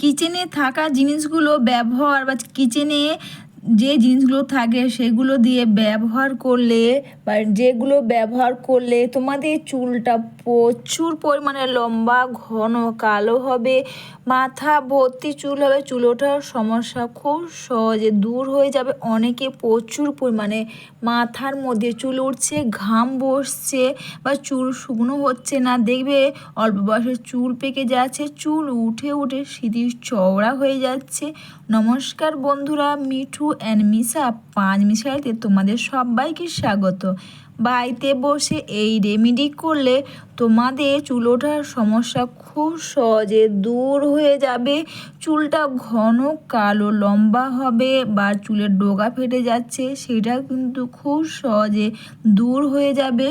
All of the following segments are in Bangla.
কিচেনে থাকা জিনিসগুলো ব্যবহার বা কিচেনে যে জিনিসগুলো থাকে সেগুলো দিয়ে ব্যবহার করলে বা যেগুলো ব্যবহার করলে তোমাদের চুলটা প্রচুর পরিমাণে লম্বা, ঘন, কালো হবে। মাথা ভর্তি চুল হবে। চুল ওঠার সমস্যা খুব সহজে দূর হয়ে যাবে। অনেকে প্রচুর পরিমাণে মাথার মধ্যে চুল উঠছে ঘাম বসছে বা চুল শুকনো হচ্ছে না। দেখবে অল্প বয়সে চুল পেকে যাচ্ছে, চুল উঠে উঠে সিঁড়ি চওড়া হয়ে যাচ্ছে। নমস্কার বন্ধুরা, মিঠু অ্যান্ড মিশা পাঁচ মিশাইতে তোমাদের সবাইকে স্বাগত। বাড়িতে বসে এই রেমেডি করলে তোমাদের চুল ওঠার সমস্যা খুব সহজে দূর হয়ে যাবে। চুলটা ঘন, কালো, লম্বা হবে বা চুলের ডগা ফেটে যাচ্ছে, সেটা কিন্তু খুব সহজে দূর হয়ে যাবে।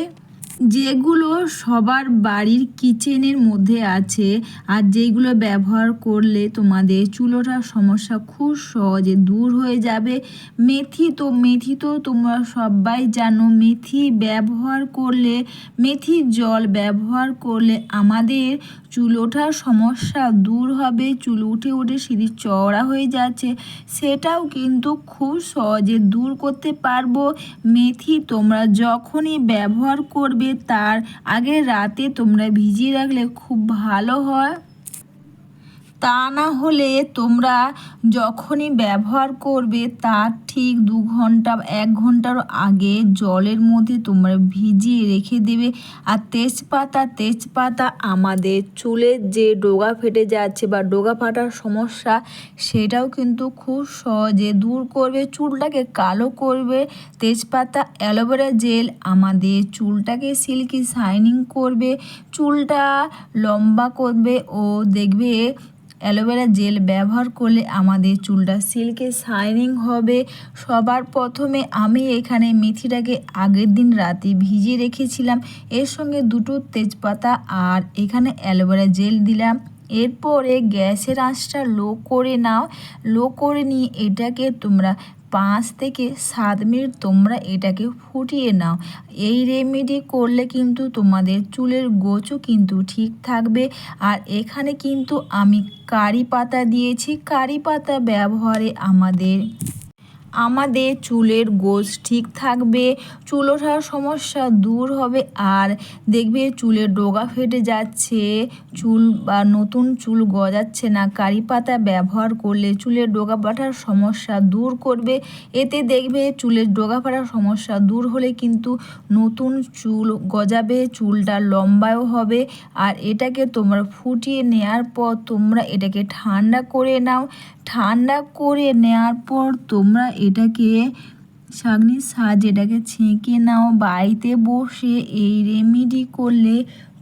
যেগুলো সবার বাড়ির কিচেনের মধ্যে আছে আর যেগুলো ব্যবহার করলে তোমাদের চুলোটার সমস্যা খুব সহজে দূর হয়ে যাবে। মেথি তো মেথি তো তোমরা সবাই জানো, মেথি ব্যবহার করলে, মেথির জল ব্যবহার করলে আমাদের চুল ওঠার সমস্যা দূর হবে, চুল উঠে উঠে সিঁড়ি চওড়া হয়ে যাচ্ছে। সেটাও কিন্তু খুব সহজে দূর করতে পারব। মেথি তোমরা যখনই ব্যবহার করবে, তার আগে রাতে তোমরা ভিজিয়ে রাখলে খুব ভালো হয়। তা না হলে তোমরা যখনই ব্যবহার করবে তার ঠিক দু ঘণ্টা, এক ঘণ্টার আগে জলের মধ্যে তোমরা ভিজিয়ে রেখে দেবে। আর তেজপাতা তেজপাতা আমাদের চুলের যে ডোগা ফেটে যাচ্ছে বা ডোগা ফাটার সমস্যা, সেটাও কিন্তু খুব সহজে দূর করবে, চুলটাকে কালো করবে। তেজপাতা, অ্যালোভেরা জেল আমাদের চুলটাকে সিল্কি শাইনিং করবে, চুলটা লম্বা করবে ও দেখবে অ্যালোভেরা জেল ব্যবহার করলে আমাদের চুলটা সিল্কে শাইনিং হবে। সবার প্রথমে আমি এখানে মেথিটাকে আগের দিন রাতে ভিজিয়ে রেখেছিলাম। এর সঙ্গে দুটো তেজপাতা আর এখানে অ্যালোভেরা জেল দিলাম। এরপরে গ্যাসের আঁচটা লো করে নাও। লো করে নিয়ে এটাকে তোমরা পাঁচ থেকে সাত মিনিট তোমরা এটাকে ফুটিয়ে নাও। এই রেমেডি করলে কিন্তু তোমাদের চুলের গোছও কিন্তু ঠিক থাকবে। আর এখানে কিন্তু আমি কারি পাতা দিয়েছি। কারি পাতা ব্যবহারে আমাদের আমাদের চুলের গোছ ঠিক থাকবে, চুল ওঠার সমস্যা দূর হবে আর দেখবে চুলের ডোগা ফেটে যাচ্ছে, চুল বা নতুন চুল গজাচ্ছে না, কারি পাতা ব্যবহার করলে চুলের ডোগা ফাটার সমস্যা দূর করবে। এতে দেখবে চুলের ডোগা ফাটার সমস্যা দূর হলে কিন্তু নতুন চুল গজাবে, চুলটা লম্বাও হবে আর এটাকে তোমরা ফুটিয়ে নেওয়ার পর তোমরা এটাকে ঠান্ডা করে নাও। ঠান্ডা করে নেওয়ার পর তোমরা এটাকে ছাঁকনির সাহায্যে এটাকে ছেঁকে নাও। বাড়িতে বসে এই রেমিডি করলে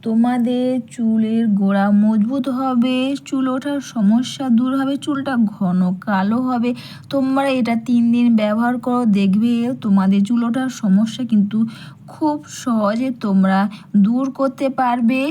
তোমাদের চুলের গোড়া মজবুত হবে, চুল ওঠার সমস্যা দূর হবে, চুলটা ঘন কালো হবে। তোমরা এটা তিন দিন ব্যবহার করো, দেখবে তোমাদের চুল ওঠার সমস্যা কিন্তু খুব সহজে তোমরা দূর করতে পারবে।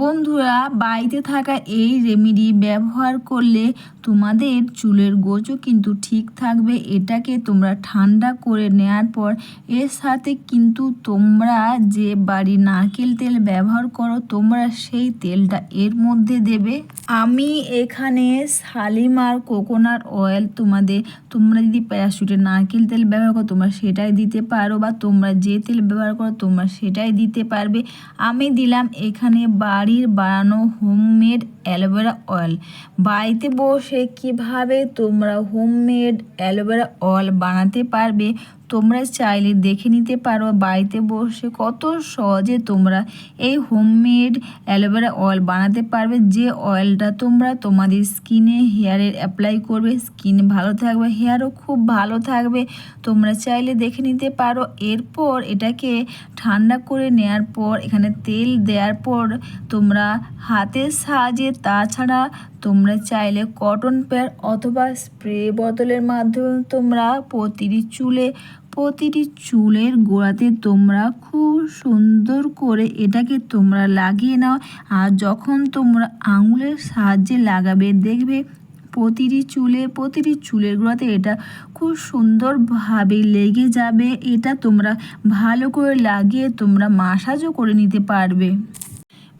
বন্ধুরা, বাড়িতে থাকা এই রেমেডি ব্যবহার করলে তোমাদের চুলের গোছও কিন্তু ঠিক থাকবে। এটাকে তোমরা ঠান্ডা করে নেওয়ার পর এর সাথে কিন্তু তোমরা যে বাড়ি নারকেল তেল ব্যবহার করো, তোমরা সেই তেলটা এর মধ্যে দেবে। আমি এখানে শালিমার কোকোনাট অয়েল তোমাদের, তোমরা যদি প্যারাশুটের নারকেল তেল ব্যবহার করো, তোমরা সেটাই দিতে পারো, বা তোমরা যে তেল ব্যবহার করো, তোমরা সেটাই দিতে পারবে। আমি দিলাম এখানে বাড়ির বানানো হোমমেড অ্যালোভেরা অয়েল বাড়িতে বসে কীভাবে তোমরা হোমমেড অ্যালোভেরা অয়েল বানাতে পারবে তোমরা চাইলে দেখে নিতে পারো বাড়িতে বসে কত সহজে তোমরা এই হোমমেড অ্যালোভেরা অয়েল বানাতে পারবে। যে অয়েলটা তোমরা তোমাদের স্কিনে হেয়ারের অ্যাপ্লাই করবে, স্কিন ভালো থাকবে, হেয়ারও খুব ভালো থাকবে, তোমরা চাইলে দেখে নিতে পারো। এরপর এটাকে ঠান্ডা করে নেওয়ার পর, এখানে তেল দেওয়ার পর তোমরা হাতের সাহায্যে, তাছাড়া তোমরা চাইলে কটন প্যাড অথবা স্প্রে বোতলের মাধ্যমে তোমরা প্রতিটি চুলে, প্রতিটি চুলের গোড়াতে তোমরা খুব সুন্দর করে এটাকে তোমরা লাগিয়ে নাও। আর যখন তোমরা আঙুলের সাহায্যে লাগাবে, দেখবে প্রতিটি চুলে, প্রতিটি চুলের গোড়াতে এটা খুব সুন্দরভাবে লেগে যাবে। এটা তোমরা ভালো করে লাগিয়ে তোমরা মাসাজও করে নিতে পারবে।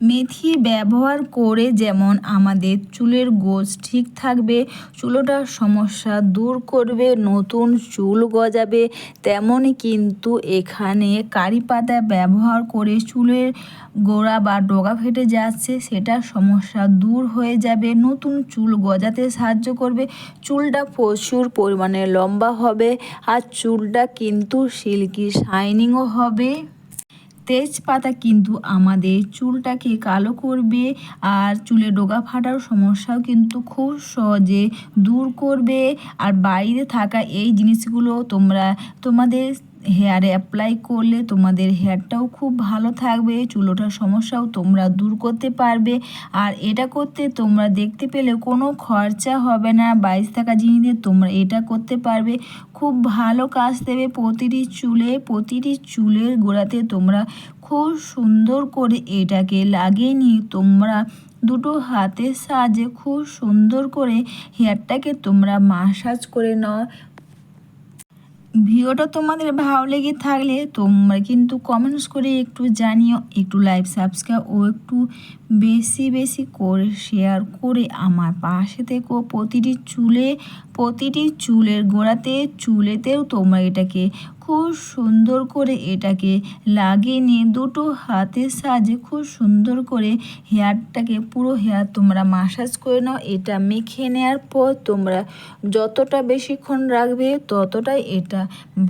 মেথি ব্যবহার করে যেমন আমাদের চুলের গোছ ঠিক থাকবে, চুলোটার সমস্যা দূর করবে, নতুন চুল গজাবে, তেমনই কিন্তু এখানে কারি পাতা ব্যবহার করে চুলের গোড়া বা ডগা ফেটে যাচ্ছে, সেটার সমস্যা দূর হয়ে যাবে, নতুন চুল গজাতে সাহায্য করবে, চুলটা প্রচুর পরিমাণে লম্বা হবে, আর চুলটা কিন্তু সিল্কি, শাইনিংও হবে। তেজপাতা কিন্তু আমাদের চুলটাকে কালো করবে আর চুলে ডোগা ফাটার সমস্যাও কিন্তু খুব সহজে দূর করবে। আর বাইরে থাকা এই জিনিসগুলো তোমরা তোমাদের হেয়ারে অ্যাপ্লাই করলে তোমাদের হেয়ারটাও খুব ভালো থাকবে, চুলোটার সমস্যাও তোমরা দূর করতে পারবে। আর এটা করতে তোমরা দেখতে পেলে কোনো খরচা হবে না, বাইশ থাকা জিনিস তোমরা এটা করতে পারবে। খুব ভালো কাজ দেবে প্রতিটি চুলে, প্রতিটি চুলের গোড়াতে তোমরা খুব সুন্দর করে এটাকে লাগিয়ে নিয়ে তোমরা দুটো হাতের সাহায্যে খুব সুন্দর করে হেয়ারটাকে তোমরা মাসাজ করে নাও। ভিডিওটা তোমাদের ভালো লেগে থাকলে তোমরা কিন্তু কমেন্টস করে একটু জানিও, একটু লাইভ সাবস্ক্রাইব ও একটু বেশি বেশি করে শেয়ার করে আমার পাশে থেকেও প্রতিটি চুলে, প্রতিটি চুলের গোড়াতে, চুলেতেও তোমরা এটাকে খুব সুন্দর করে এটাকে লাগিয়ে নিয়ে দুটো হাতের সাহায্যে খুব সুন্দর করে হেয়ারটাকে পুরো হেয়ার তোমরা মাসাজ করে নাও। এটা মেখে নেওয়ার পর তোমরা যতটা বেশিক্ষণ রাখবে ততটাই এটা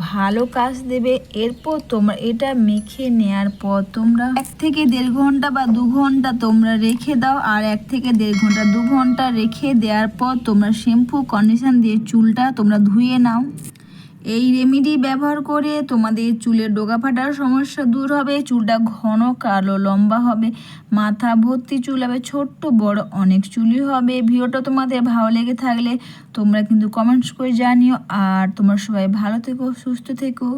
ভালো কাজ দেবে। এরপর তোমরা এটা মেখে নেওয়ার পর তোমরা এক থেকে দেড় ঘণ্টা বা দু ঘণ্টা তোমরা রেখে দাও আর এক থেকে দেড় ঘণ্টা, দু ঘণ্টা রেখে দেওয়ার পর তোমরা শ্যাম্পু কন্ডিশন দিয়ে চুলটা তোমরা ধুয়ে নাও। এই রেমেডি ব্যবহার করে তোমাদের চুলের ডোগা ফাটার সমস্যা দূর হবে, চুলটা ঘন, কালো, লম্বা হবে, মাথা ভর্তি চুল হবে, ছোট্ট, বড় অনেক চুলই হবে। ভিডিওটা তোমাদের ভালো লেগে থাকলে তোমরা কিন্তু কমেন্টস করে জানিও। আর তোমরা সবাই ভালো থেকো, সুস্থ থেকো।